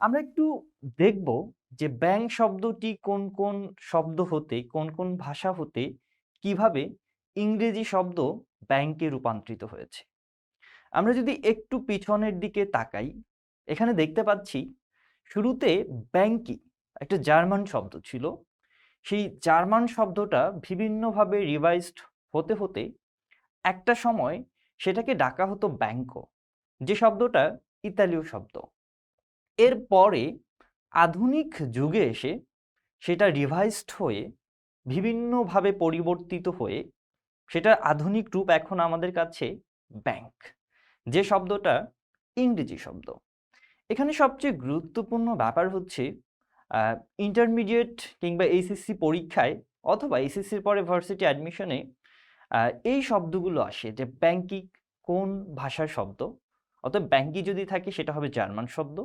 আমরা একটু দেখব যে ব্যাংক শব্দটি কোন, কোন শব্দ হতে, কোন, কোন ভাষা হতে কীভাবে ইংরেজি শব্দ ব্যাংকে রূপান্তরিত হয়েছে। আমরা যদি একটু পিছনের দিকে তাকাই, এখানে দেখতে পাচ্ছি শুরুতে ব্যাংকি একটা জার্মান শব্দ ছিল। সেই জার্মান শব্দটা বিভিন্নভাবে রিভাইজড হতে, হতে একটা সময় সেটাকে ডাকা হতো ব্যাংকো, যে শব্দটা ইতালীয় শব্দ। এরপরে আধুনিক যুগে এসে সেটা রিভাইজড হয়ে বিভিন্নভাবে পরিবর্তিত হয়ে সেটার আধুনিক রূপ এখন আমাদের কাছে ব্যাংক, যে শব্দটা ইংরেজি শব্দ। এখানে সবচেয়ে গুরুত্বপূর্ণ ব্যাপার হচ্ছে ইন্টারমিডিয়েট কিংবা এইচএসসি পরীক্ষায় অথবা এইচএসসির পরে ভার্সিটি অ্যাডমিশনে এই শব্দগুলো আসে যে ব্যাংকিং কোন ভাষার শব্দ। অতএব ব্যাংকি যদি থাকে সেটা হবে জার্মান শব্দ।